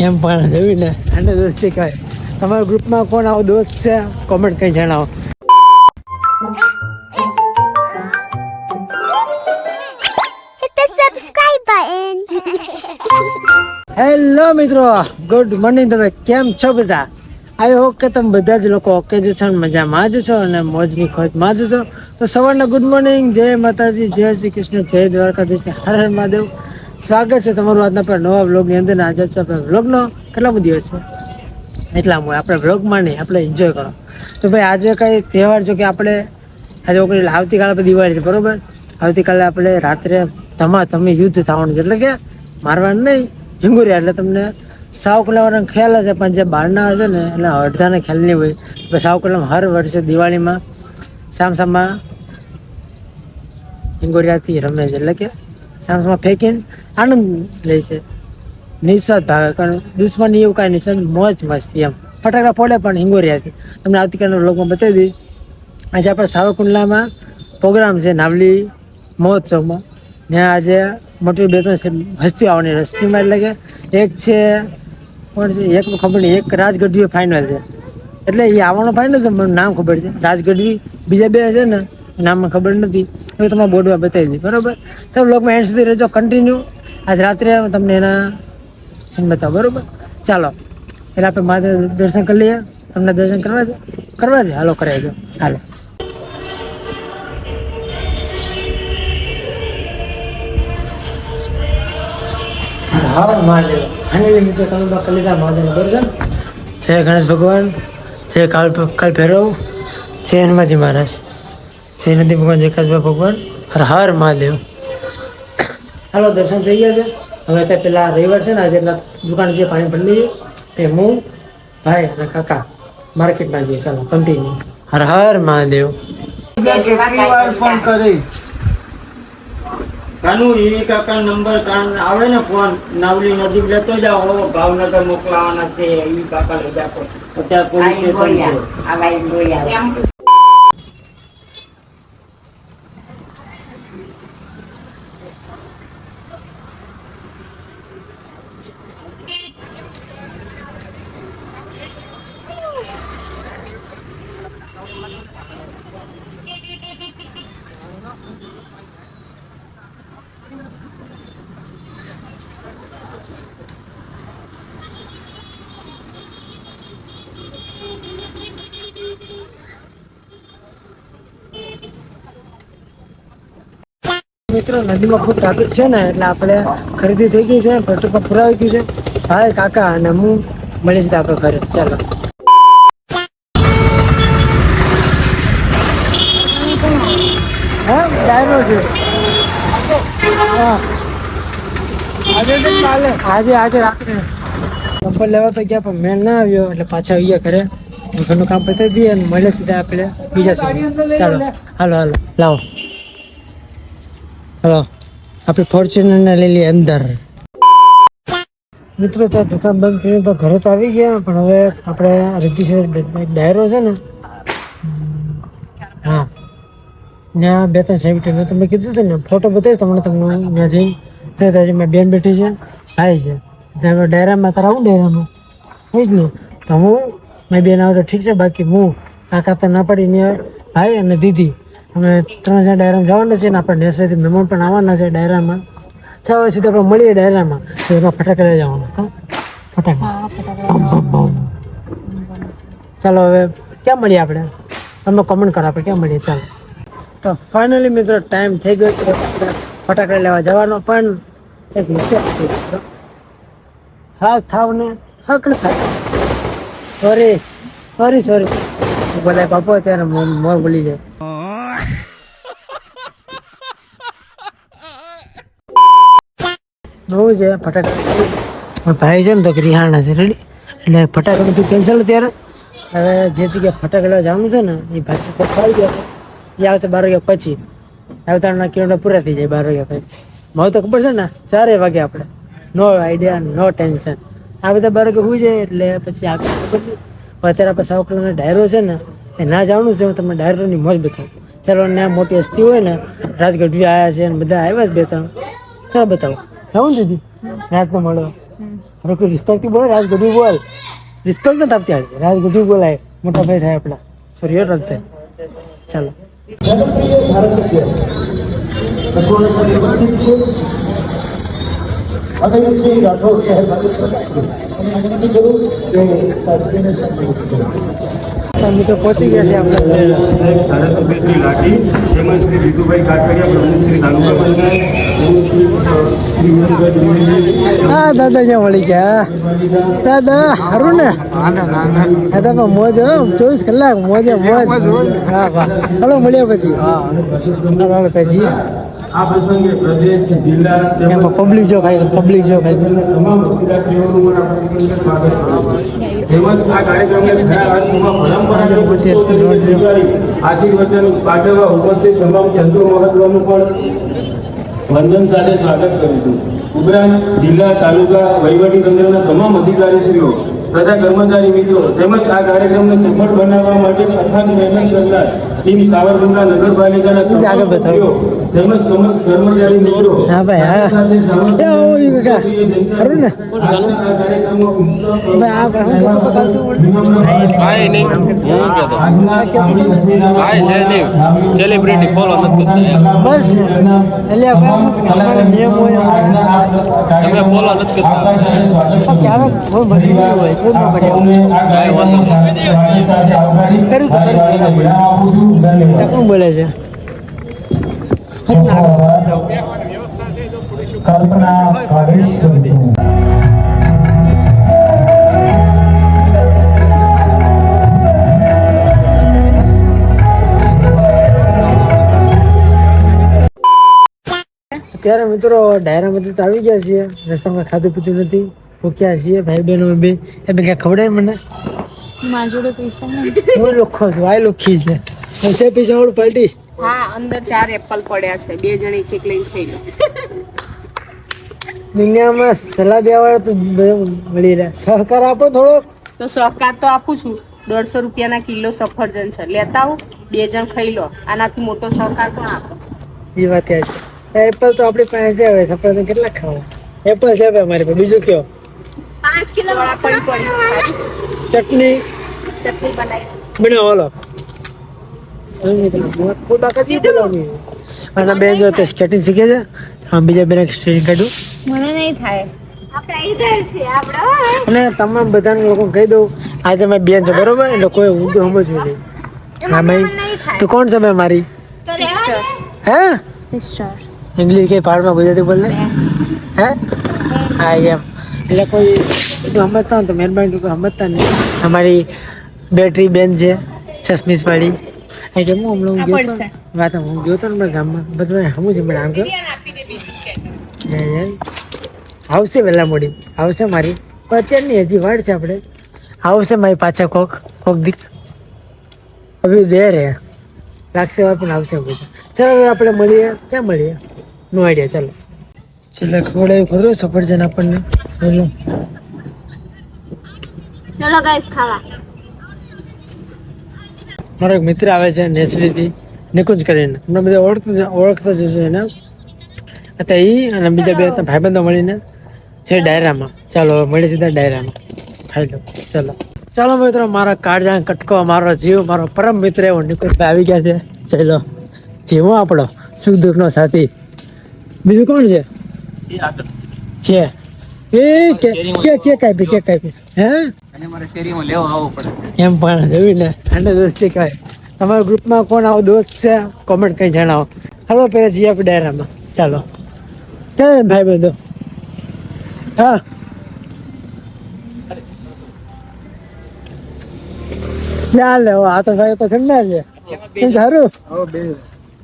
એમ પણ જોઈને અને દોસ્તી કહે તમારા ગ્રુપમાં કોણ આવો દોસ્ત છે? કોમેન્ટ કંઈ જણાવો. હેલો મિત્રો. ગુડ મોર્નિંગ તમે કેમ છો બધા? આઈ હોપ કે તમે બધા જ લોકો ઓકે જ છો મજામાં જ છો અને મોજની ખોજમાં જ છો. તો સવારના ગુડ મોર્નિંગ જય માતાજી જય શ્રી કૃષ્ણ જય દ્વારકાધીશ હર હર મહાદેવ. સ્વાગત છે તમારું આજના આપણા નવા બ્લોગની અંદર. આજે આપણે બ્લોગનો કેટલા કેટલામો દિવસ છે? એટલા હું આપણે વ્લોગમાં નહીં, આપણે એન્જોય કરો. તો ભાઈ, આજે કંઈ તહેવાર છે કે આપણે આજે ઓગણીસ, આવતીકાલે આપણે દિવાળી છે, બરાબર? આવતીકાલે આપણે રાત્રે તમે યુદ્ધ થવાનું છે. એટલે કે મારવાનું નહીં, હિંગુરિયા. એટલે તમને સાવ કલાવાનો ખ્યાલ હશે, પણ જે બહારના હશે ને, એટલે અડધાને ખ્યાલ નહીં હોય. સાવ કલામાં હર વર્ષે દિવાળીમાં સામસામા હિંગોરિયાથી રમે છે. એટલે કે સામસામા ફેંકીને આનંદ લે છે. નિસ્વાદ ભાવે, કારણ દુશ્મની એવું કાંઈ નહીં છે મોજ મસ્તી એમ. ફટાકડા ફોડે પણ હિંગોરિયાથી. તમને આવતીકાલના બ્લોગમાં બતાવી દઈ આજે આપણે સાવરકુંડલામાં પ્રોગ્રામ છે, નાવલી મહોત્સવમાં. ને આજે મોટી બે ત્રણ હસ્તી આવવાની હસ્તીમાં એટલે કે એક છે, કોણ છે? એક ખબર નહીં, એક રાજગઢવી ફાઇનલ છે. એટલે એ આવવાનો ફાઇનલ છે મને નામ ખબર છે. રાજગઢવી બીજા બે છે ને એ નામ ખબર નથી. હવે તમારા બોર્ડમાં બતાવી દઈ બરાબર? તો બ્લોગમાં એન્ડ સુધી રહેજો. કન્ટિન્યુ આજ રાત્રે તમને એના સીન બતાવો. બરાબર? ચાલો. એટલે આપણે માત્ર દર્શન કરી લઈએ. તમને દર્શન કરવા છે કરવા છે હાલો, કરાવી દો. હાલો. હા, મહાદેવ. અને મિત્રો, તમે જય ગણેશ ભગવાન. જય કાલ કાલ ભૈરવ. જય હનુમાનજી મહારાજ. જય નંદી ભગવાન જય ભગવાન હર હર મહાદેવ. હાલો દર્શન થઈ ગયા છે. હવે ત્યાં પેલા રવિવાર છે ને આજે એટલા દુકાન જે પાણી ભરી લઈએ તે હું ભાઈ અને કાકા માર્કેટમાં જઈએ. ચાલો કન્ટિન્યુ હર હર મહાદેવ. ફોન કરી. કાનુ ઈ કાકા નંબર ત્રણ આવે ને ફોન નાવલી નજીક લેતો જાઓ. ભાવનગર મોકલાવાના છે એ કાકા લઈ જાતો અત્યારે પોલીસ સ્ટેશન છે. મિત્રો, નદીમાં ખૂબ ટ્રાફિક છે ને, એટલે આપણે ખરીદી થઈ ગઈ છે પેટ્રોલ પંપ પુરાવી ગયું છે. ભાઈ કાકા, અને હું મળી જતા આપણે ઘરે. ચાલો. હા ડાયરો છે. હા. આજે આજે રાત્રે. કંપલ લેવા તો ગયા, પણ મેળ ના આવ્યો, એટલે પાછા આવ્યા ઘરે. ઘરનું કામ પતાવી દઈએ અને મળે સીધા આપણે બીજા ચાલો. હાલો હાલો. લાવો. હલો. આપણે ફોર્ચ્યુનરને લઈ લઈએ અંદર. મિત્રો ત્યાં દુકાન બંધ કરીને તો ઘરે તો આવી ગયા, પણ હવે આપણે રીતિસર ડાયરો છે ને. હા. ત્યાં બે ત્રણ સાહેબ મેં તમને કીધું હતું ને, ફોટો બતાવી તમને તમને ત્યાં જઈ ત્યાં ત્યાં મેં બેન બેઠી છે ભાઈ છે. ત્યાં ડાયરામાં, તારા આવું ડાયરામાં? એ જ ને તો હું મેં બેન આવે તો ઠીક છે, બાકી હું કાકા તો ના પડી, ને ભાઈ અને દીદી. અમે ત્રણ હજાર ડાયરામાં જવાના છીએ ને આપણે નેસરેથી મહેમાન પણ આવવાના છે ડાયરામાં. છ વાગ્યા સુધી આપણે મળીએ ડાયરામાં. તો એમાં ફટાકડા લઈ જવાના. ફટાકડા. ચાલો હવે ક્યાં મળીએ આપણે? તમે કમેન્ટ કરો આપણે ક્યાં મળીએ? ચાલો. તો ફાઇનલી મિત્રો ટાઈમ થઈ ગયો છે. ફટાકડા લેવા જવાનો પણ એક મિસ્ટેક હા થાવ ને હકડ થાવ સોરી સોરી સોરી બધા બાપો ત્યારે મોર બોલી જાય. બહુ છે ફટાકડા ભાઈ છે ને તો રિહાણા છે રેડી એટલે ફટાકડા બધું કેન્સલ ત્યારે હવે જે જગ્યાએ ફટાકડા જવાનું છે ને એ ભાઈ તો ખાઈ ગયા. એ આવશે બાર વાગ્યા પછી. આવતાના કિલોમીટર પૂરા થઈ જાય બાર વાગ્યા પછી. મને તો ખબર છે ને ચારે વાગે આપણે. નો આઈડિયા નો ટેન્શન આ બધા બાર વાગે હોઈ જાય એટલે પછી આગળ ખબર નહીં. અત્યારે આપણે સાવ કિલોમીટર ડાયરો છે ને એ ના જવાનું છે હું તમને ડાયરોની મોજ બતાવું. ચાલો ને મોટી હસ્તી હોય ને રાજગઢવી આવ્યા છે ને બધા આવ્યા છે બે ત્રણ. ચાલો બતાવો. ને દીદી? રાતનો મળો. હવે કોઈ રિસ્પેક્ટથી બોલે રાજ બોલ. રિસ્પેક્ટ નથી આપતી આજે રાજ બોલાય. મોટા ભાઈ થાય આપણા. સોરી રદ થાય. ચાલો. જનપ્રિય ધારાસભ્ય ઉપસ્થિત છે. અનંતસિંહ રાઠોડ સાહેબ વિનંતી કરું કે સાહેબને સંબોધિત કરો. અમે તો પહોંચી ગયા છે આપણે. લાઠી શ્રી પ્રમુખ શ્રી તાલુકા પંચાયત હા દાદા જ્યાં મળી ગયા. દાદા હારું ને? દાદા પણ મોજ ચોવીસ કલાક મોજે મોજ. હા વાહ. હાલો મળ્યા પછી. પછી. આ પ્રસંગે પ્રદેશ જિલ્લા તેમજ પબ્લિક જો ખાઈ પબ્લિક જો ખાઈ તમામ વિદ્યાર્થીઓનું પણ આપણે સ્વાગત કરું. તેમજ આ કાર્યક્રમને ખરા અર્થમાં પરંપરાગત આશીર્વચન પાઠવવા ઉપસ્થિત તમામ સંતો મહત્વનું પણ વંદન સાથે સ્વાગત કરું છું. ઉપરાંત જિલ્લા તાલુકા વહીવટી તંત્રના તમામ અધિકારીશ્રીઓ તથા કર્મચારી મિત્રો તેમજ આ કાર્યક્રમને સફળ બનાવવા માટે અથાગ મહેનત કરનાર ટીમ સાવરકુંડલા નગરપાલિકાના સભ્યો તેમજ કર્મચારી મિત્રો. હા ભાઈ હા. હારું ને? ભાઈ આ ભાઈ હું કહેતો કાંઈ નહીં. હું કહેતો. આજના કાંઈ છે નહીં. સેલિબ્રિટી ફોલો નથી કરતા. બસ એટલે ભાઈ અમુક નિયમ હોય તમે ફોલો નથી કરતા. ક્યારેક કોઈ મળી ગયું હોય કોઈ વાંધો કર્યું તો કર્યું બોલે છે. કલ્પના અત્યારે મિત્રો ડાયરા તો આવી ગયા છીએ. રસ્તામાં ખાધું પીતું નથી. ભૂખ્યા છીએ. ભાઈ બહેનો બે. એ બે ક્યાં ખવડાય મને? મારા જોડે પૈસા નહીં. હું લોખો છું. આ લોખી છે. પૈસા પૈસા વાળું પાર્ટી હા અંદર ચાર એપલ પડ્યા છે. બે જણ એક એક લઈને ખાઈ લો. દુનિયામાં સલાહ દેવા તો મળી રહ્યા. સહકાર આપો થોડો તો સહકાર તો આપું છું. દોઢસો રૂપિયાના કિલો સફરજન છે. લેતા આવો. બે જણ ખાઈ લો. આનાથી મોટો સહકાર પણ આપો? એ વાત છે. એપલ તો આપણી પાસે છે. હવે સફરજન કેટલા ખાવા? એપલ છે ભાઈ અમારી પાસે. બીજું કયો? પડી પડી ચટણી. ચટણી બનાવી. બનાવો હાલો કોઈ બાકાજી બોલાવની અને બેન જો તે સ્કેટિંગ શીખે છે આમ બીજા બેન સ્કેટિંગ કાઢ્યું મને નહીં થાય. અને તમામ બધાને લોકો કહી દઉં આજે મારી બેન છે બરોબર? એટલે કોઈ ઊંડું સમજવું નહીં. હા ભાઈ. તું કોણ છે મારી? હે? ઇંગ્લિશ કે પહાડમાં ગુજરાતી બોલે હે? હા એમ. એટલે કોઈ ઊંધું સમજતા હોય તો મહેરબાની કોઈ સમજતા નહીં. અમારી બેટરી બેન છે ચશ્મીસ વાળી. એ હું હમણાં હું ગયો. તો. વાત હું ગયો તો હમણાં ગામમાં. બધું સમજ હમણાં આમ ગયો આવશે વહેલા મોડી. આવશે મારી. પણ અત્યારની હજી વાડ છે આપણે. આવશે મારી પાછા કોક. કોક દીક. હવે દે રે લાગશે વાર પણ આવશે બધા ચાલો હવે આપણે મળીએ. ક્યાં મળીએ? નો આઈડિયા ચાલો. છેલ્લે ખબર એવું ખરું સફરજન આપણને. બોલો. ચલો ગાઈસ ખાવા. મારો એક મિત્ર આવે છે નેસડીથી નિકુંજ કરીને. તમને બધા ઓળખતો ઓળખતો જ હશો એને. અત્યારે એ અને બીજા બે ભાઈબંધો મળીને છે ડાયરામાં. ચાલો મળી સીધા ડાયરામાં. ખાઈ લો ચાલો. ચાલો મિત્રો મારા કાળજા કટકો મારો જીવ મારો પરમ મિત્ર એવો નિકુંજભાઈ આવી ગયા છે. ચાલો જીવો આપણો સુખ દુઃખનો સાથી. બીજું કોણ છે? છે. એ કે કે કે કાપી કે કાપી હે? એમ પણ જોયું ને ઠંડે દોસ્તી કહે તમારા ગ્રુપમાં કોણ આવો દોસ્ત છે? કોમેન્ટ કંઈ જણાવો. હાલો પહેલા જઈએ આપણે ડાયરામાં. ચાલો. ક્યાં ભાઈ બધો? હા. ના લે આ તો ભાઈ તો ખંડા છે. સારું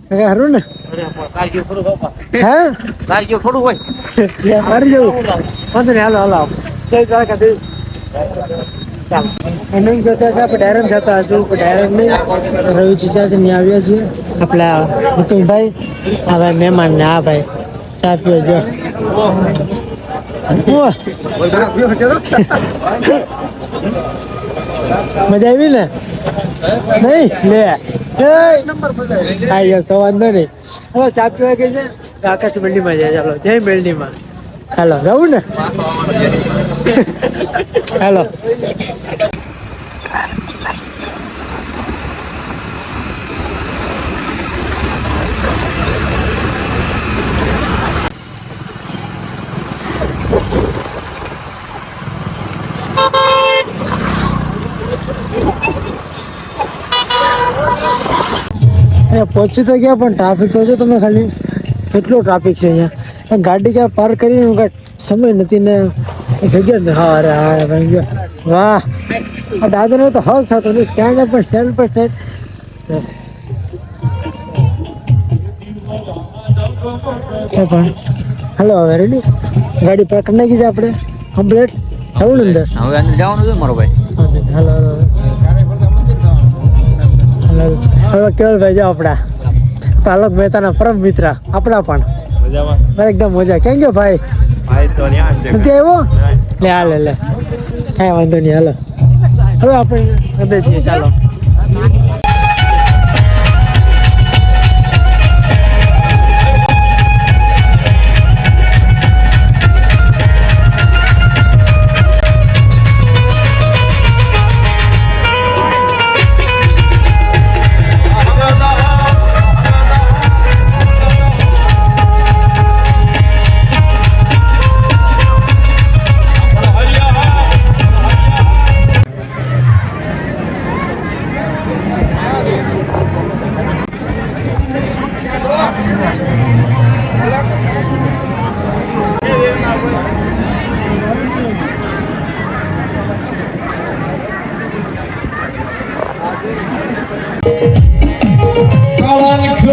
કાકા ને? હા થોડું હોય. મારી જવું. વાંધો નહીં હાલો હાલો જય દ્વારકાધીશ. ચાલો એનું જોતા છે આપણે ડાયરેક્ટ જતા હશું પણ ડાયરેક્ટ નહીં. રવિ ચીચા છે ત્યાં આવ્યા છીએ. આપણા મુકુલભાઈ આ ભાઈ મહેમાન ને આ ભાઈ. ચા પીવો જો. મજા આવી ને? નહીં? લે. યાર તો વાંધો નહીં. હવે ચા પીવા ગઈ છે? આકાશ મંડીમાં જાય ચાલો જય મેલડીમાં ચાલો જવું ને? હેલો પહોંચી તો ગયા, પણ ટ્રાફિક તો જો તમે ખાલી કેટલો ટ્રાફિક છે અહીંયા. ગાડી ક્યાં પાર્ક કરીને સમય નથી ને જગ્યા જ નથી. હા અરે હા ભાઈ ગયો વાહ. આ દાદાનો તો હક થતો નહીં. ક્યાં પણ સ્ટેન્ડ પર સ્ટેન્ડ પણ. હાલો હવે રેડી ગાડી પાર્ક કરી નાખી છે આપણે. કમ્પ્લેટ થયું ને અંદર? હવે અંદર જવાનું છે મારો ભાઈ? હાલો હાલો હાલો હવે કેવલભાઈ જાઓ આપણા. પાલક મહેતાના પરમ મિત્ર. આપણા પણ. મજામાં. એકદમ મજા. કેમ ગયો ભાઈ? નથી એવો લે હાલે લે કાંઈ વાંધો નહીં હાલો. હવે આપણે અંદર છીએ ચાલો.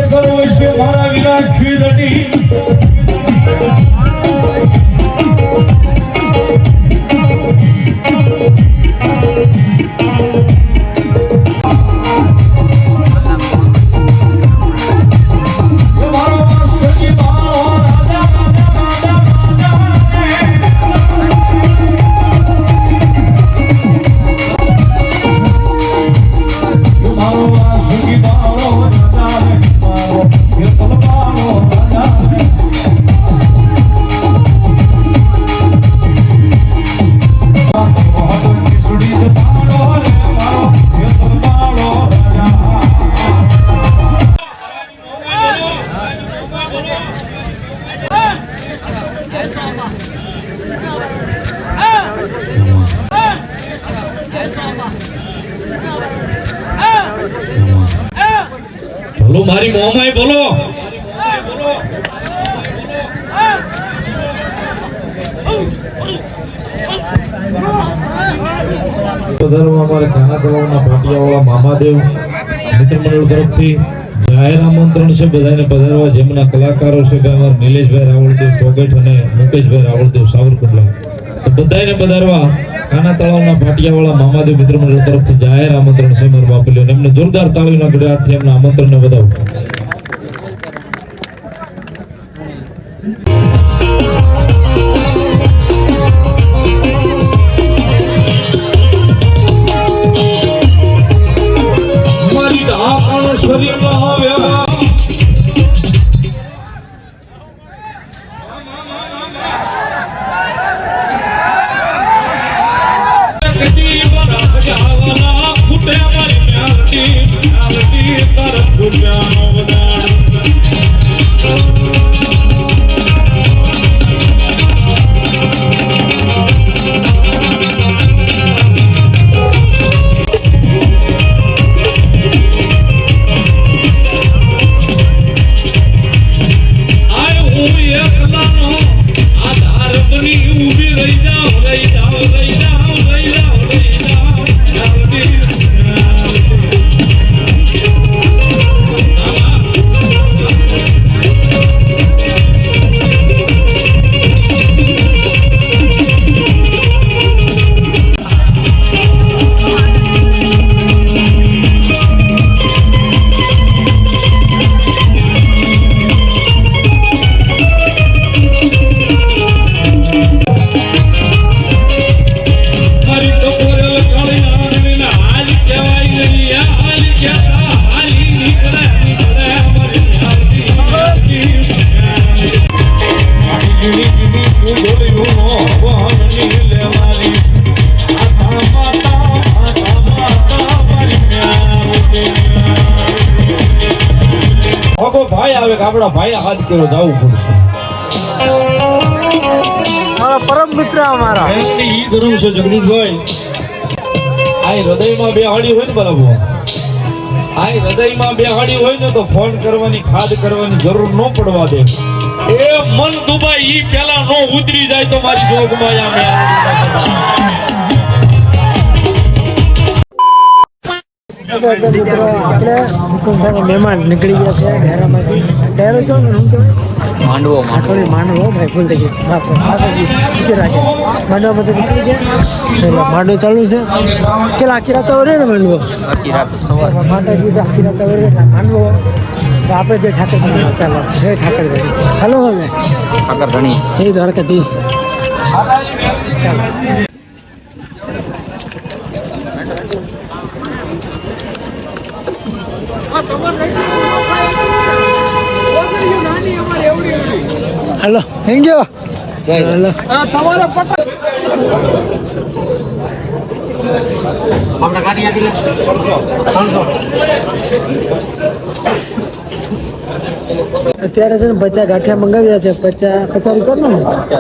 કાળાની ખેતર હોય છે મારા વિના ખીરડી જેમના કલાકારો છે કે અમારા નિલેશભાઈ રાવળદેવ ચોગટ અને મુકેશભાઈ રાવળદેવ, સાવરકુંડલા. તો બધાને પધારવા કાના તળાવના ભાટિયાવાળા મામાદેવ મિત્ર મંડળ તરફથી જાહેર આમંત્રણ છે એમને જોરદાર તાળીના ગળાથી એમના આમંત્રણને વધાવો. આપણા ભાઈ હાથ કર્યો જવું પડશે મારા પરમ મિત્ર અમારા ઈ ધર્મ છે જગદીશભાઈ. આ હૃદયમાં બેહાડી હોય ને બરાબર આ હૃદયમાં બે હાડી હોય ને તો ફોન કરવાની ખાદ કરવાની જરૂર ન પડવા દે. એ મન દુબાઈ ઈ પેલા નો ઉતરી જાય તો મારી જોગમાં આમે બધા મિત્રો આપણે મુકુંદભાઈના મહેમાન નીકળી ગયા છે ઘેરામાંથી ટેરો કયો ને શું કહેવાય માંડવો થોડી માંડવો. ભાઈ ભૂલ થઈ ગઈ. બાપ રે, માતાજી નીચે નીકળી ગયા? એટલે માંડવો ચાલુ છે. કેટલા આખી રાત ચાલુ ને માંડવો? માતાજી તો આખી રાત ચાલુ એટલે માંડવો. તો આપણે જે ઠાકર ચાલો જય ઠાકર હાલો હવે. ઠાકર ધણી. એ દ્વારકાધીશ. હલો. Thank hello. અત્યારે છે ને પચાસ ગાંઠિયા મંગાવ્યા છે. પચાસ પચાસ રૂપિયા ને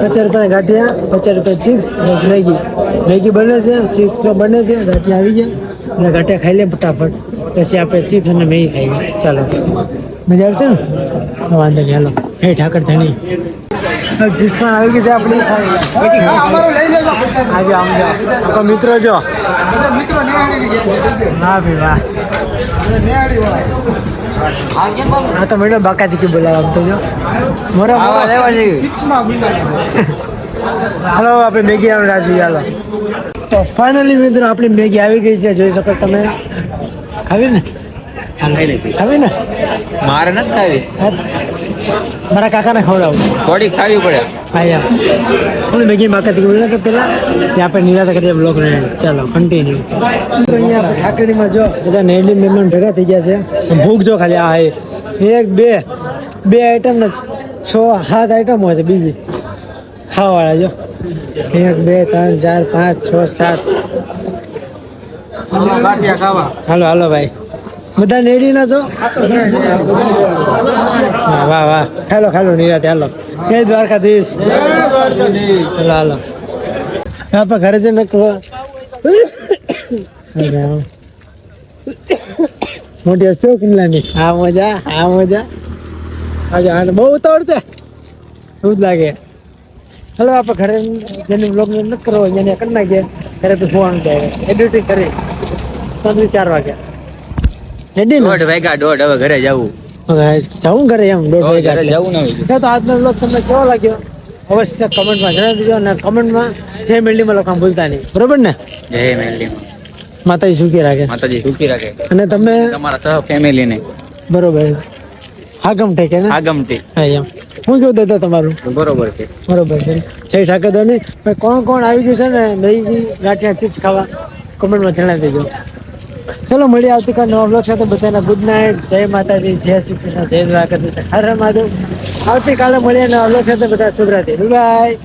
પચાસ રૂપિયાના ગાંઠિયા, પચાસ રૂપિયા ચિપ્સ મેગી. મેગી બને છે, ચિપ્સ બને છે, ગાંઠિયા આવી ગયા. એટલે ગાંઠિયા ખાઈ લે ફટાફટ. પછી આપણે ચીપ્સ અને મેં ખાઈએ. ચાલો. મજા આવશે ને? વાંધો નહીં હાલો. હે ઠાકર ધણી. ચિપ્સ પણ આવી ગઈ છે આપણી. આજે આમ જો. આપણો મિત્રો જો. હા ભાઈ વાહ. હા તો મેડમ બાકાજી કે બોલાવ આમ તો જો. મોરા મોરા. હાલો આપણે મેગી આવે રાજી હાલો. તો ફાઇનલી મિત્રો આપણી મેગી આવી ગઈ છે જોઈ શકો તમે. ખાવી ને? ખાવી ને? મારે નથી ખાવી. હા. મારા કાકાને ખવડાવું. થોડીક ખાવી પડે. હા યાર. બોલો મેગી બાકાજી કે બોલ્યા કે પેલા? ત્યાં આપણે નિરાતા કરીએ બ્લોગ ને. ચાલો કન્ટિન્યુ અહીંયા આપણે જો બધા નેરડી મહેમાન ભેગા થઈ ગયા છે. ભૂખ જો ખાલી આ એક બે બે આઈટમ ને છ સાત આઈટમ હોય છે બીજી. ખાવાવાળા જો. એક બે ત્રણ ચાર પાંચ છ સાત. હાલો હાલો ભાઈ. બધા નેડી ના છો? વાહ વાહ વાહ. હેલો ખાલો નિરાતે હાલો. જય દ્વારકાધીશ. હાલો હાલો. આપણે ઘરે જઈને કહો મોટી હસ્તી કિલ્લાની. હા મજા હા મજા. બહુ ઉતાવળ છે. એવું જ લાગે. હાલો આપણે ઘરે જેને બ્લોગ નથી કરવો એને કરી નાખીએ. ઘરે તો ફોન એડિટિંગ કરી. ત્રણ ચાર વાગ્યા રેડી દોઢ વાગ્યા દોઢ. હવે ઘરે જવું. જાઉં ઘરે એમ દોઢ વાગ્યા ઘરે જવું ને તો આજનો બ્લોગ તમને કેવો લાગ્યો? અવશ્ય કમેન્ટમાં જણાવી દીધો અને કમેન્ટમાં જે મેલ્ડીમાં લોકો ભૂલતા નહીં. બરોબર ને? જય મેલડીમાં માતાજી સુખી રાખે. માતાજી સુખી રાખે. અને તમે? તમારા સહ ફેમિલીને બરોબર. આગમ ટેકે ને? આગમટી હા એમ. હું કેવું દાદા તમારું? બરોબર છે. બરોબર છે. જય ઠાકર ભાઈ કોણ કોણ આવી ગયું છે ને? નહીં ગાંઠિયા ચિપ્સ ખાવા? કમેન્ટમાં જણાવી દેજો. ચલો મળીએ આવતીકાલ નવા બ્લોગ સાથે. બધાને ગુડ નાઇટ જય માતાજી જય શ્રી કૃષ્ણ જય દ્વારકાધીશ. હર હર મહાદેવ. આવતીકાલે મળીએ નવા બ્લોગ સાથે. બધા શુભરાત્રી. બાય